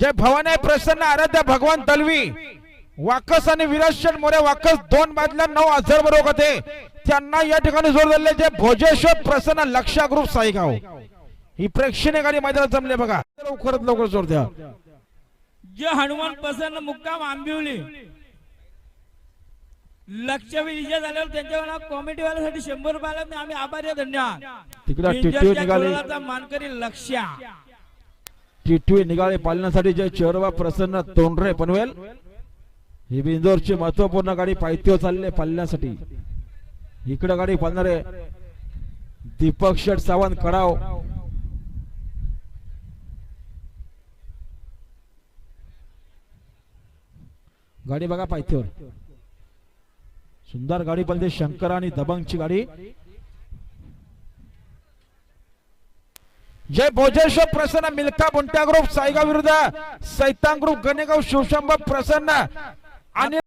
जय भवानी प्रसन्न आराध्य भगवान तलवी वाकस आणि विराज मोरे वाकस दोन बाजल्या नऊ हजार बरोबर होते. त्यांना या ठिकाणी जोर दिले जे भोजेश्वर प्रसन्न लक्षा ग्रुप साईगाव. ही प्रेक्षणीय गाडी मैदानात जमले बघा. लवकरात लवकर जोर द्या. जे हनुमान प्रसन्न मुक्काम आंबिवली. लक्ष विजय झाल्यावर त्यांच्या कॉमेडी वाल्यासाठी शंभर रुपयाला आम्ही आभारी धन्यवाद. तिकडे मानकरी लक्ष्या. टिटवी निघाले पालण्यासाठी जय चेरवा प्रसन्न तोंडरे पनवेल ही बिंदोरची महत्त्वपूर्ण गाडी पायथ्य चालले पालण्यासाठी इकडे गाडी पालणारे दीपक शेठ सावंत कडाव. गाडी बघा पायथ्यावर. सुंदर गाडी पाहिजे शंकर आणि दबंगची गाडी. जय भोजेश्वर प्रसन्न मिल्का बुंट्या ग्रुप साईगाव विरुद्ध सैतान ग्रुप गणेगाव शिवशंभ प्रसन्न. आणि